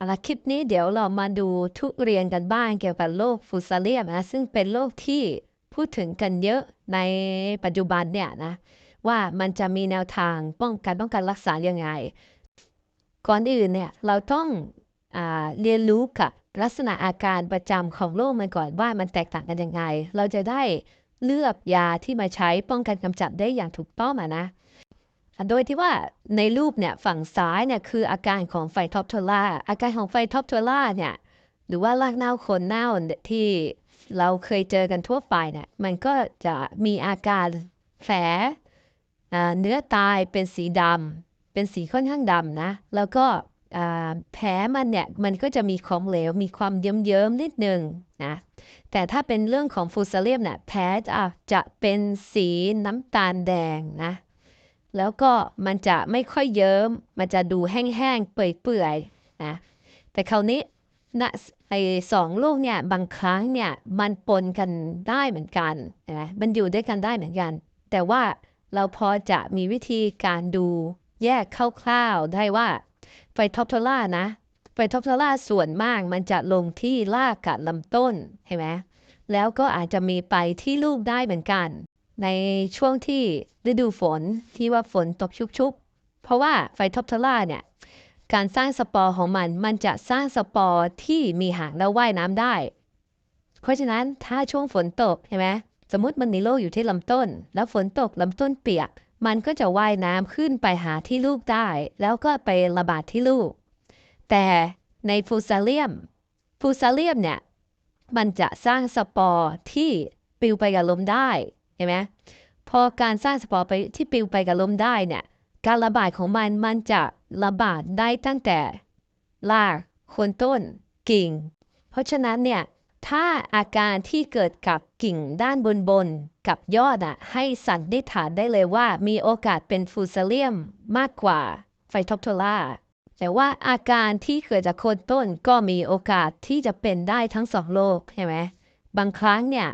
เอาละคลิปนี้เดี๋ยวเรามาดูทุเรียนกันบ้างเกี่ยวกับโรคฟูซาเลียมนะซึ่งเป็นโรคที่พูดถึงกันเยอะในปัจจุบันเนี่ยนะว่ามันจะมีแนวทางป้องกันป้องกันรักษายังไง ก่อนอื่นเนี่ยเราต้องอเรียนรู้กับลักษณะอาการประจำของโรคมันก่อนว่ามันแตกต่างกันยังไง เราจะได้เลือกยาที่มาใช้ป้องกันกำจัดได้อย่างถูกต้องนะ โดยที่ว่าในรูปเนี่ยฝั่งซ้ายเนี่ยคืออาการของไฟท็อปโทล่าอาการของไฟท็อปโทล่าเนี่ยหรือว่ารากเน่าโคนเน่าที่เราเคยเจอกันทั่วไปเนี่ยมันก็จะมีอาการแผลเนื้อตายเป็นสีดำเป็นสีค่อนข้างดำนะ แล้วก็แผลมันเนี่ยมันก็จะมีของเหลวมีความเยิ้มๆนิดนึงนะแต่ถ้าเป็นเรื่องของฟูซาเลียมเนี่ยแผลจะจะเป็นสีน้ำตาลแดงนะ แล้วก็มันจะไม่ค่อยเยิ้ม มันจะดูแห้งๆ เปื่อยๆ นะ แต่คราวนี้นะไอ้สองลูกเนี่ยบางครั้งเนี่ยมันปนกันได้เหมือนกันนะมันอยู่ด้วยกันได้เหมือนกัน แต่ว่าเราพอจะมีวิธีการดูแยกคร่าวๆได้ว่าไฟท็อปโทล่านะไฟท็อปโทล่าส่วนมากมันจะลงที่รากกับลำต้นเห็นไหมแล้วก็อาจจะมีไปที่ลูกได้เหมือนกัน ในช่วงที่ฤดูฝนที่ว่าฝนตกชุกๆเพราะว่าไฟทอปเทล่าเนี่ยการสร้างสปอร์ของมันมันจะสร้างสปอร์ที่มีหางและว่ายน้ำได้ เพราะฉะนั้นถ้าช่วงฝนตกเห็นไหมสมมติมันมีโรอยู่ที่ลำต้น แล้วฝนตกลำต้นเปียก มันก็จะว่ายน้ำขึ้นไปหาที่ลูกได้ แล้วก็ไประบาดที่ลูก แต่ในฟูซาเลียมฟูซาเลียมเนี่ยมันจะสร้างสปอร์ที่ปลิวไปกับลมได้ ห็นไหมพอการสร้างสปอร์ไปที่ปลิวไปกับลมได้เนี่ยการระบาดของมันมันจะระบาดได้ตั้งแต่รากโคนต้นกิ่ง เพราะฉะนั้นเนี่ยถ้าอาการที่เกิดกับกิ่งด้านบนบนๆกับยอดอะให้สันนิษฐานได้เลยว่ามีโอกาสเป็นฟูซาเลียมมากกว่าไฟท็อปโทล่าแต่ว่าอาการที่เกิดจากโคนต้นก็มีโอกาสที่จะเป็นได้ทั้งสองโรคใช่ไหม บางครั้งเนี่ย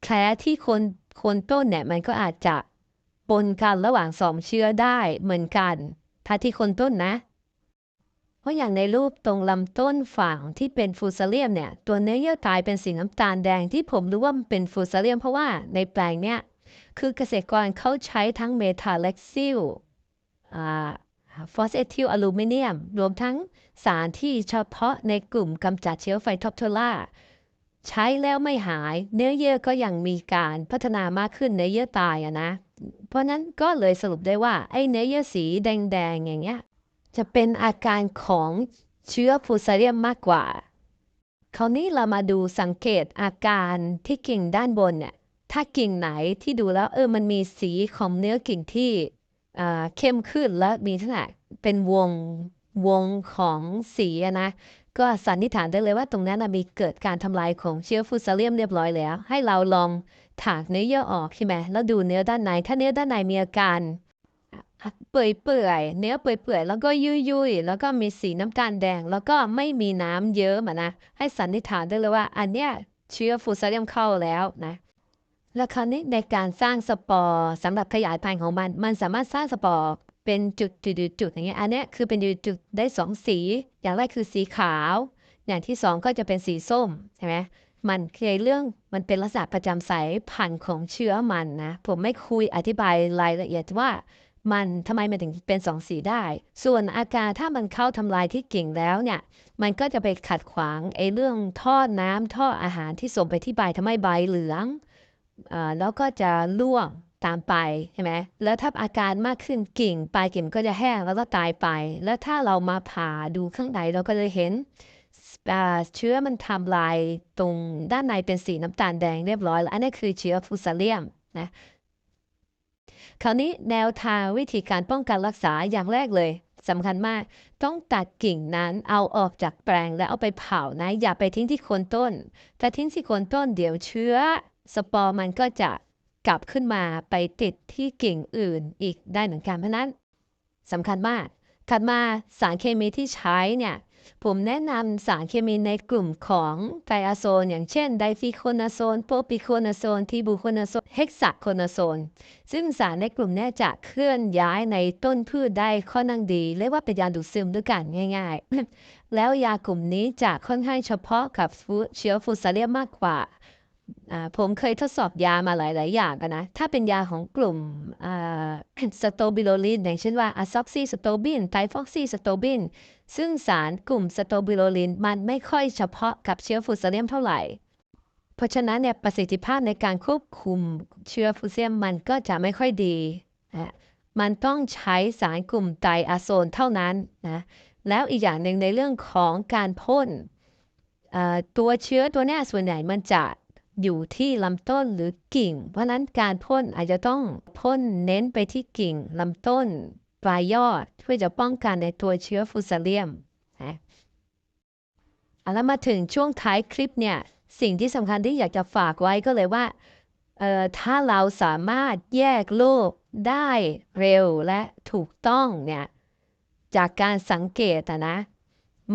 แผลที่คนคนต้นเนี่ยมันก็อาจจะปนกันระหว่างสองเชื้อได้เหมือนกันถ้าที่คนต้นนะ เพราะอย่างในรูปตรงลำต้นฝั่งที่เป็นฟูซาเลียมเนี่ย ตัวเนื้อเยื่อตายเป็นสีน้ำตาลแดงที่ผมรู้ว่ามันเป็นฟูซาเลียม เพราะว่าในแปลงเนี่ย คือเกษตรกรเขาใช้ทั้งเมทาเล็กซิลฟอสเอทิลอลูมิเนียม รวมทั้งสารที่เฉพาะในกลุ่มกำจัดเชื้อไฟท็อปโทล่า ใช้แล้วไม่หาย เนื้อเยื่อก็ยังมีการพัฒนามากขึ้นเนื้อเยื่อตายอะนะ เพราะนั้นก็เลยสรุปได้ว่าไอ้เนื้อเยื่อสีแดงๆอย่างเงี้ยจะเป็นอาการของเชื้อฟูซาเรียมมากกว่า คราวนี้เรามาดูสังเกตอาการที่กิ่งด้านบนเนี่ยถ้ากิ่งไหนที่ดูแล้วเออมันมีสีของเนื้อกิ่งที่อ่าเข้มขึ้นและมีลักษณะเป็นวงวงของสีนะ ก็สันนิษฐานได้เลยว่าตรงนั้นมีเกิดการทำลายของเชื้อฟูซาเลียมเรียบร้อยแล้ว ให้เราลองถากเนื้อเยื่อออกใช่ไหมแล้วดูเนื้อด้านในถ้าเนื้อด้านในมีอาการเปื่อยเปื่อยๆเนื้อเปื่อยเปื่อยๆแล้วก็ยุยยุยแล้วก็มีสีน้ำตาลแดง แล้วก็ไม่มีน้ำเยอะอะนะ ให้สันนิษฐานได้เลยว่า อันเนี้ยเชื้อฟูซาเลียมเข้าแล้วนะแล้วคราวนี้ในการสร้างสปอร์สำหรับขยายพันธุ์ของมัน มันสามารถสร้างสปอร์ เป็นจุดจุดจุดๆๆอย่างเงี้ยอันเนี้ยคือเป็นจุดจุดๆได้สองสี อย่างแรกคือสีขาว อย่างที่สองก็จะเป็นสีส้มใช่ไหมมันคือเรื่องมันเป็นลักษณะประจำสายพันธุ์ของเชื้อมันนะผมไม่คุยอธิบายรายละเอียดว่ามันทำไมมันถึงเป็นสองสีได้ ส่วนอาการถ้ามันเข้าทำลายที่กิ่งแล้วเนี่ย มันก็จะไปขัดขวางไอ้เรื่องท่อน้ำท่ออาหารที่ส่งไปที่ใบทำให้ใบเหลืองอ่าแล้วก็จะร่วง ตามไปใช่ไหมแล้วถ้าอาการมากขึ้นกิ่งปลายกิ่งก็จะแห้งแล้วก็ตายไป แล้วถ้าเรามาผ่าดูข้างในเราก็จะเห็นเชื้อมันทำลายตรงด้านในเป็นสีน้ำตาลแดงเรียบร้อยแล้วอันนี้คือเชื้อฟูซาเลียมนะคราวนี้แนวทางวิธีการป้องกันรักษาอย่างแรกเลยสำคัญมากต้องตัดกิ่งนั้นเอาออกจากแปลงแล้วเอาไปเผานะอย่าไปทิ้งที่โคนต้น ถ้าทิ้งที่โคนต้นเดี๋ยวเชื้อสปอร์มันก็จะ กลับขึ้นมาไปติดที่กิ่งอื่นอีกได้เหมือนกันเพราะนั้นสำคัญมากถัดมาสารเคมีที่ใช้เนี่ยผมแนะนำสารเคมีในกลุ่มของไทอะโซน อย่างเช่น ไดฟีโคนาโซน โปรปิโคนาโซน ทีบูโคนาโซน เฮกซาโคนาโซน ซึ่งสารในกลุ่มนี้จะเคลื่อนย้ายในต้นพืชได้ค่อนข้างดี เรียกว่าเป็นยาดูดซึมด้วยกันง่าย ๆ แล้วยากลุ่มนี้จะค่อนข้างเฉพาะกับเชื้อฟูซาเลียมมากกว่า ผมเคยทดสอบยามาหลาย ๆ อย่างนะ ถ้าเป็นยาของกลุ่มสโตบิโลลินอย่างเช่นว่าอะซอกซิสโตบินไทฟอกซิสโตบินซึ่งสารกลุ่มสโตบิโลลินมันไม่ค่อยเฉพาะกับเชื้อฟูซเลียมเท่าไหร่ เพราะฉะนั้นเนี่ยประสิทธิภาพในการควบคุมเชื้อฟูเซียมมันก็จะไม่ค่อยดี มันต้องใช้สารกลุ่มไตอะโซนเท่านั้นนะ แล้วอีกอย่างหนึ่งในเรื่องของการพ่นตัวเชื้อตัวนี้ส่วนใหญ่มันจะ อยู่ที่ลำต้นหรือกิ่ง เพราะนั้นการพ่นอาจจะต้องพ่นเน้นไปที่กิ่งลำต้นปลายยอดเพื่อจะป้องกันในตัวเชื้อฟูซาเลียมนะแล้วมาถึงช่วงท้ายคลิปเนี่ย สิ่งที่สำคัญที่อยากจะฝากไว้ก็เลยว่าเอ่อถ้าเราสามารถแยกโรคได้เร็วและถูกต้องเนี่ย จากการสังเกตนะ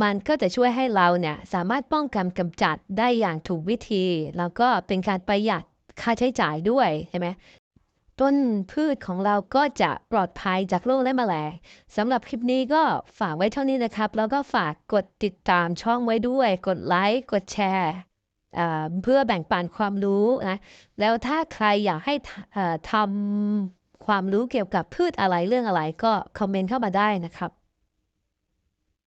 มันก็จะช่วยให้เราเนี่ยสามารถป้องกันกำจัดได้อย่างถูกวิธี แล้วก็เป็นการประหยัดค่าใช้จ่ายด้วยใช่ไหมต้นพืชของเราก็จะปลอดภัยจากโรคและแมลงสำหรับคลิปนี้ก็ฝากไว้เท่านี้นะครับ แล้วก็ฝากกดติดตามช่องไว้ด้วย กดไลค์ กดแชร์เพื่อแบ่งปันความรู้นะ แล้วถ้าใครอยากให้ทำความรู้เกี่ยวกับพืชอะไรเรื่องอะไรก็คอมเมนต์เข้ามาได้นะครับ